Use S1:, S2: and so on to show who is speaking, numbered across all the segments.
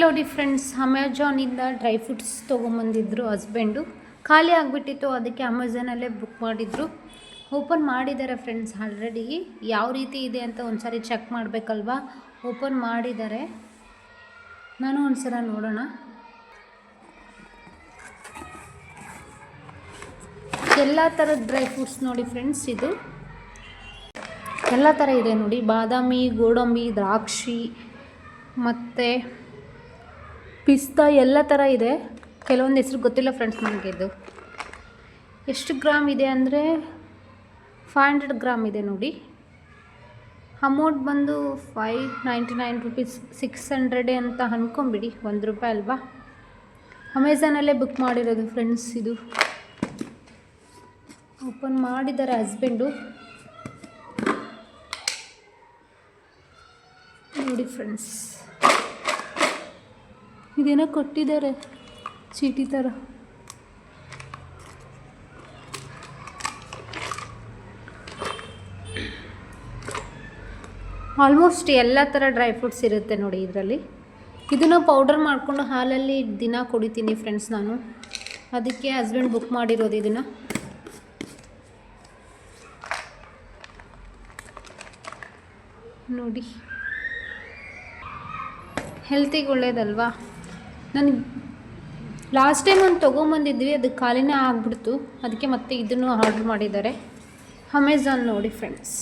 S1: ನೋಡಿ ಫ್ರೆಂಡ್ಸ್ ಅಮೆಜಾನಿಂದ dry fruits ತೊಗೊಂಬಂದಿದ್ರು ಹಸ್ಬೆಂಡು ಖಾಲಿ ಆಗಿಬಿಟ್ಟಿತ್ತು. ಅದಕ್ಕೆ ಅಮೆಝಾನಲ್ಲೇ ಬುಕ್ ಮಾಡಿದ್ರು. ಓಪನ್ ಮಾಡಿದ್ದಾರೆ ಫ್ರೆಂಡ್ಸ್ ಆಲ್ರೆಡಿ ಯಾವ ರೀತಿ ಇದೆ ಅಂತ ಒಂದ್ಸರಿ ಚೆಕ್ ಮಾಡಬೇಕಲ್ವಾ? ಓಪನ್ ಮಾಡಿದ್ದಾರೆ. ನಾನು ಒಂದ್ಸಲ ನೋಡೋಣ. ಎಲ್ಲ ಥರದ ಡ್ರೈ ಫ್ರೂಟ್ಸ್ ನೋಡಿ ಫ್ರೆಂಡ್ಸ್ ಇದು. ಎಲ್ಲ ಥರ ಇದೆ ನೋಡಿ. ಬಾದಾಮಿ, ಗೋಡಂಬಿ, ದ್ರಾಕ್ಷಿ, ಮತ್ತು ಪಿಸ್ತಾ ಎಲ್ಲ ಥರ ಇದೆ. ಕೆಲವೊಂದು ಹೆಸ್ರು ಗೊತ್ತಿಲ್ಲ ಫ್ರೆಂಡ್ಸ್ ನನಗೆ ಇದು. ಎಷ್ಟು ಗ್ರಾಮ್ ಇದೆ ಅಂದರೆ ಫೈವ್ ಹಂಡ್ರೆಡ್ ಗ್ರಾಮ್ ಇದೆ ನೋಡಿ. ಅಮೌಂಟ್ ಬಂದು five ninety nine rupees six ಹಂಡ್ರೆಡೇ ಅಂತ ಅಂದ್ಕೊಂಬಿಡಿ ಒಂದು ರೂಪಾಯಿ ಅಲ್ವಾ? ಅಮೆಝಾನಲ್ಲೇ ಬುಕ್ ಮಾಡಿರೋದು ಫ್ರೆಂಡ್ಸ್ ಇದು. ಓಪನ್ ಮಾಡಿದ್ದಾರೆ ಹಸ್ಬೆಂಡು ನೋಡಿ ಫ್ರೆಂಡ್ಸ್ ಇದೇನೋ ಕೊಟ್ಟಿದ್ದಾರೆ. ಚೀಟಿ ಥರ ಆಲ್ಮೋಸ್ಟ್ ಎಲ್ಲ ಥರ ಡ್ರೈ ಫ್ರೂಟ್ಸ್ ಇರುತ್ತೆ ನೋಡಿ ಇದರಲ್ಲಿ. ಇದನ್ನು ಪೌಡರ್ ಮಾಡಿಕೊಂಡು ಹಾಲಲ್ಲಿ ದಿನ ಕುಡಿತೀನಿ ಫ್ರೆಂಡ್ಸ್ ನಾನು. ಅದಕ್ಕೆ ಹಸ್ಬೆಂಡ್ ಬುಕ್ ಮಾಡಿರೋದು ಇದನ್ನು. ನೋಡಿ. ಹೆಲ್ತಿಗೆ ಒಳ್ಳೇದಲ್ವಾ? ನನಗೆ ಲಾಸ್ಟ್ ಟೈಮ್ ಒಂದು ತೊಗೊಂಬಂದಿದ್ವಿ, ಅದು ಖಾಲಿನೇ ಆಗಿಬಿಡ್ತು. ಅದಕ್ಕೆ ಮತ್ತೆ ಇದನ್ನು ಆರ್ಡ್ರ್ ಮಾಡಿದ್ದಾರೆ. ಅಮೆಝಾನ್ ನೋಡಿ ಫ್ರೆಂಡ್ಸ್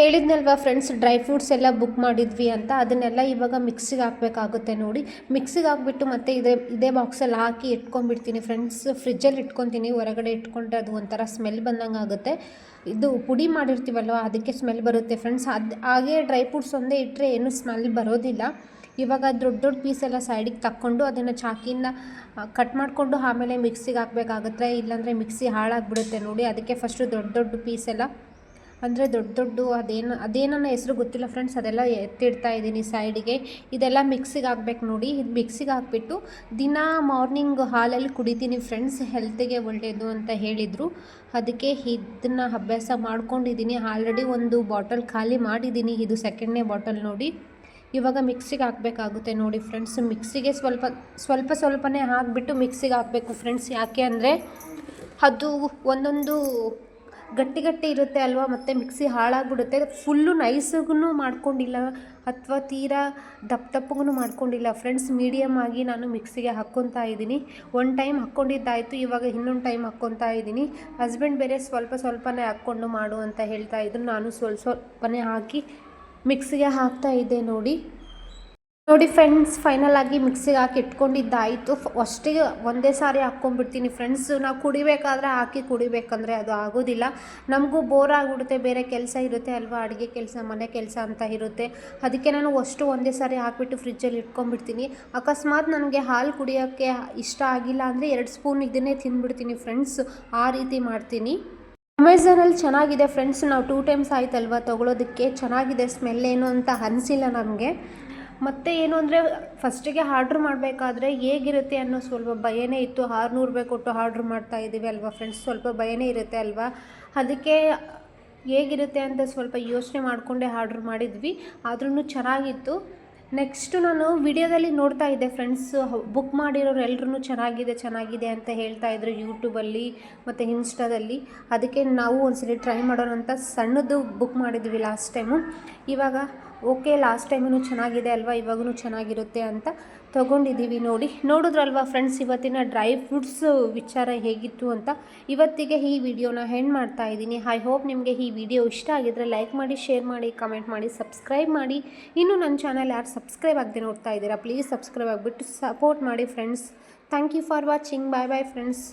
S1: ಹೇಳಿದ್ನಲ್ವಾ ಫ್ರೆಂಡ್ಸ್ ಡ್ರೈ ಫ್ರೂಟ್ಸ್ ಎಲ್ಲ ಬುಕ್ ಮಾಡಿದ್ವಿ ಅಂತ, ಅದನ್ನೆಲ್ಲ ಇವಾಗ ಮಿಕ್ಸಿಗೆ ಹಾಕಬೇಕಾಗುತ್ತೆ ನೋಡಿ. ಮಿಕ್ಸಿಗೆ ಹಾಕ್ಬಿಟ್ಟು ಮತ್ತೆ ಇದೇ ಇದೇ ಬಾಕ್ಸಲ್ಲಿ ಹಾಕಿ ಇಟ್ಕೊಂಡ್ಬಿಡ್ತೀನಿ ಫ್ರೆಂಡ್ಸ್ ಫ್ರಿಜ್ಜಲ್ಲಿ ಇಟ್ಕೊತೀನಿ, ಹೊರಗಡೆ ಇಟ್ಕೊಂಡ್ರೆ ಅದು ಒಂಥರ ಸ್ಮೆಲ್ ಬಂದಂಗೆ ಆಗುತ್ತೆ. ಇದು ಪುಡಿ ಮಾಡಿರ್ತೀವಲ್ವ, ಅದಕ್ಕೆ ಸ್ಮೆಲ್ ಬರುತ್ತೆ ಫ್ರೆಂಡ್ಸ್ ಅದು, ಹಾಗೆ ಡ್ರೈ ಫ್ರೂಟ್ಸ್ ಒಂದೇ ಇಟ್ಟರೆ ಏನು ಸ್ಮೆಲ್ ಬರೋದಿಲ್ಲ. ಇವಾಗ ದೊಡ್ಡ ದೊಡ್ಡ ಪೀಸ್ ಎಲ್ಲ ಸೈಡಿಗೆ ತಕ್ಕೊಂಡು ಅದನ್ನು ಚಾಕಿಯಿಂದ ಕಟ್ ಮಾಡಿಕೊಂಡು ಆಮೇಲೆ ಮಿಕ್ಸಿಗೆ ಹಾಕಬೇಕಾಗುತ್ತೆ. ಇಲ್ಲಾಂದರೆ ಮಿಕ್ಸಿ ಹಾಳಾಗಿಬಿಡುತ್ತೆ ನೋಡಿ. ಅದಕ್ಕೆ ಫಸ್ಟು ದೊಡ್ಡ ದೊಡ್ಡ ಪೀಸ್ ಎಲ್ಲ ಅಂದರೆ ದೊಡ್ಡ ದೊಡ್ಡ ಅದೇನು ಅದೇನನ್ನ ಹೆಸರು ಗೊತ್ತಿಲ್ಲ ಫ್ರೆಂಡ್ಸ್ ಅದೆಲ್ಲ ಎತ್ತಿಡ್ತಾ ಇದ್ದೀನಿ ಸೈಡಿಗೆ ಇದೆಲ್ಲ ಮಿಕ್ಸಿಗೆ ಹಾಕ್ಬೇಕು ನೋಡಿ. ಇದು ಮಿಕ್ಸಿಗೆ ಹಾಕ್ಬಿಟ್ಟು ದಿನ ಮಾರ್ನಿಂಗ್ ಹಾಲಲ್ಲಿ ಕುಡಿತೀನಿ ಫ್ರೆಂಡ್ಸ್ ಹೆಲ್ತಿಗೆ ಒಳ್ಳೆಯದು ಅಂತ ಹೇಳಿದರು. ಅದಕ್ಕೆ ಇದನ್ನು ಅಭ್ಯಾಸ ಮಾಡ್ಕೊಂಡಿದ್ದೀನಿ. ಆಲ್ರೆಡಿ ಒಂದು ಬಾಟಲ್ ಖಾಲಿ ಮಾಡಿದ್ದೀನಿ, ಇದು ಸೆಕೆಂಡ್ನೇ ಬಾಟಲ್ ನೋಡಿ. ಇವಾಗ ಮಿಕ್ಸಿಗೆ ಹಾಕಬೇಕಾಗುತ್ತೆ ನೋಡಿ ಫ್ರೆಂಡ್ಸ್ ಮಿಕ್ಸಿಗೆ ಸ್ವಲ್ಪ ಸ್ವಲ್ಪ ಸ್ವಲ್ಪನೇ ಹಾಕಿಬಿಟ್ಟು ಮಿಕ್ಸಿಗೆ ಹಾಕಬೇಕು ಫ್ರೆಂಡ್ಸ್ ಯಾಕೆ ಅಂದರೆ ಅದು ಒಂದೊಂದು ಗಟ್ಟಿ ಗಟ್ಟಿ ಇರುತ್ತೆ ಅಲ್ವಾ? ಮತ್ತು ಮಿಕ್ಸಿ ಹಾಳಾಗ್ಬಿಡುತ್ತೆ. ಫುಲ್ಲು ನೈಸಗೂ ಮಾಡ್ಕೊಂಡಿಲ್ಲ. ಅಥವಾ ತೀರಾ ದಪ್ಪ ದಪ್ಪಗೂ ಮಾಡ್ಕೊಂಡಿಲ್ಲ. ಫ್ರೆಂಡ್ಸ್ ಮೀಡಿಯಮ್ ಆಗಿ ನಾನು ಮಿಕ್ಸಿಗೆ ಹಾಕ್ಕೊತಾ ಇದ್ದೀನಿ. ಒನ್ ಟೈಮ್ ಹಾಕ್ಕೊಂಡಿದ್ದಾಯಿತು, ಇವಾಗ ಇನ್ನೊಂದು ಟೈಮ್ ಹಾಕ್ಕೊತಾ ಇದ್ದೀನಿ. ಹಸ್ಬೆಂಡ್ ಬೇರೆ ಸ್ವಲ್ಪ ಸ್ವಲ್ಪನೇ ಹಾಕ್ಕೊಂಡು ಮಾಡು ಅಂತ ಹೇಳ್ತಾ ಇದ್ರು. ನಾನು ಸ್ವಲ್ಪ ಸ್ವಲ್ಪನೇ ಹಾಕಿ ಮಿಕ್ಸಿಗೆ ಹಾಕ್ತಾ ಇದ್ದೆ ನೋಡಿ. ನೋಡಿ ಫ್ರೆಂಡ್ಸ್ ಫೈನಲ್ ಆಗಿ ಮಿಕ್ಸಿಗೆ ಹಾಕಿ ಇಟ್ಕೊಂಡಿದ್ದಾಯಿತು. ಫಸ್ಟಿಗೆ ಒಂದೇ ಸಾರಿ ಹಾಕ್ಕೊಂಡ್ಬಿಡ್ತೀನಿ. ಫ್ರೆಂಡ್ಸ್ ನಾವು ಕುಡಿಬೇಕಾದ್ರೆ ಹಾಕಿ ಕುಡಿಬೇಕಂದ್ರೆ ಅದು ಆಗೋದಿಲ್ಲ. ನಮಗೂ ಬೋರ್ ಆಗಿಬಿಡುತ್ತೆ. ಬೇರೆ ಕೆಲಸ ಇರುತ್ತೆ ಅಲ್ವಾ? ಅಡುಗೆ ಕೆಲಸ, ಮನೆ ಕೆಲಸ ಅಂತ ಇರುತ್ತೆ. ಅದಕ್ಕೆ ನಾನು ಅಷ್ಟು ಒಂದೇ ಸಾರಿ ಹಾಕಿಬಿಟ್ಟು ಫ್ರಿಜ್ಜಲ್ಲಿ ಇಟ್ಕೊಂಡ್ಬಿಡ್ತೀನಿ. ಅಕಸ್ಮಾತ್ ನನಗೆ ಹಾಲು ಕುಡಿಯೋಕ್ಕೆ ಇಷ್ಟ ಆಗಿಲ್ಲ ಅಂದರೆ ಎರಡು ಸ್ಪೂನ್ ಇದನ್ನೇ ತಿಂದ್ಬಿಡ್ತೀನಿ ಫ್ರೆಂಡ್ಸ್ ಆ ರೀತಿ ಮಾಡ್ತೀನಿ. ಅಮೆಝಾನಲ್ಲಿ ಚೆನ್ನಾಗಿದೆ ಫ್ರೆಂಡ್ಸ್ ನಾವು ಟೂ ಟೈಮ್ಸ್ ಆಯ್ತಲ್ವ ತೊಗೊಳೋದಕ್ಕೆ? ಚೆನ್ನಾಗಿದೆ. ಸ್ಮೆಲ್ ಏನು ಅಂತ ಅನಿಸಿಲ್ಲ ನನಗೆ. ಮತ್ತು ಏನು ಅಂದರೆ ಫಸ್ಟಿಗೆ ಆರ್ಡ್ರ್ ಮಾಡಬೇಕಾದ್ರೆ ಹೇಗಿರುತ್ತೆ ಅನ್ನೋ ಸ್ವಲ್ಪ ಭಯನೇ ಇತ್ತು. ಆರುನೂರು ರೂಪಾಯಿ ಕೊಟ್ಟು ಆರ್ಡ್ರ್ ಮಾಡ್ತಾ ಇದ್ದೀವಿ ಅಲ್ವಾ ಫ್ರೆಂಡ್ಸ್ ಸ್ವಲ್ಪ ಭಯನೇ ಇರುತ್ತೆ ಅಲ್ವಾ? ಅದಕ್ಕೆ ಹೇಗಿರುತ್ತೆ ಅಂತ ಸ್ವಲ್ಪ ಯೋಚನೆ ಮಾಡಿಕೊಂಡೇ ಆರ್ಡ್ರ್ ಮಾಡಿದ್ವಿ. ಆದ್ರೂ ಚೆನ್ನಾಗಿತ್ತು. ನೆಕ್ಸ್ಟು ನಾನು ವಿಡಿಯೋದಲ್ಲಿ ನೋಡ್ತಾ ಇದ್ದೆ ಫ್ರೆಂಡ್ಸ್ ಬುಕ್ ಮಾಡಿರೋರು ಎಲ್ಲರೂ ಚೆನ್ನಾಗಿದೆ ಚೆನ್ನಾಗಿದೆ ಅಂತ ಹೇಳ್ತಾ ಇದ್ರು ಯೂಟ್ಯೂಬಲ್ಲಿ ಮತ್ತು ಇನ್ಸ್ಟಾದಲ್ಲಿ ಅದಕ್ಕೆ ನಾವು ಒಂದ್ಸರಿ ಟ್ರೈ ಮಾಡೋಣ ಅಂತ ಸಣ್ಣದು ಬುಕ್ ಮಾಡಿದ್ವಿ ಲಾಸ್ಟ್ ಟೈಮು ಇವಾಗ ಓಕೆ ಲಾಸ್ಟ್ ಟೈಮೂ ಚೆನ್ನಾಗಿದೆ ಅಲ್ವಾ? ಇವಾಗೂ ಚೆನ್ನಾಗಿರುತ್ತೆ ಅಂತ ತೊಗೊಂಡಿದ್ದೀವಿ ನೋಡಿ. ನೋಡಿದ್ರಲ್ವ ಫ್ರೆಂಡ್ಸ್ ಇವತ್ತಿನ ಡ್ರೈ ಫ್ರೂಟ್ಸ್ ವಿಚಾರ ಹೇಗಿತ್ತು ಅಂತ? ಇವತ್ತಿಗೆ ಈ ವಿಡಿಯೋನ ಹೆಂಡ್ ಮಾಡ್ತಾ ಇದ್ದೀನಿ. ಐ ಹೋಪ್ ನಿಮಗೆ ಈ ವಿಡಿಯೋ ಇಷ್ಟ ಆಗಿದ್ರೆ ಲೈಕ್ ಮಾಡಿ ಶೇರ್ ಮಾಡಿ ಕಮೆಂಟ್ ಮಾಡಿ ಸಬ್ಸ್ಕ್ರೈಬ್ ಮಾಡಿ. ಇನ್ನೂ ನನ್ನ ಚಾನಲ್ ಯಾರು ಸಬ್ಸ್ಕ್ರೈಬ್ ಆಗದೆ ನೋಡ್ತಾ ಇದ್ದೀರಾ ಪ್ಲೀಸ್ ಸಬ್ಸ್ಕ್ರೈಬ್ ಆಗಿಬಿಟ್ಟು ಸಪೋರ್ಟ್ ಮಾಡಿ friends thank you for watching bye bye friends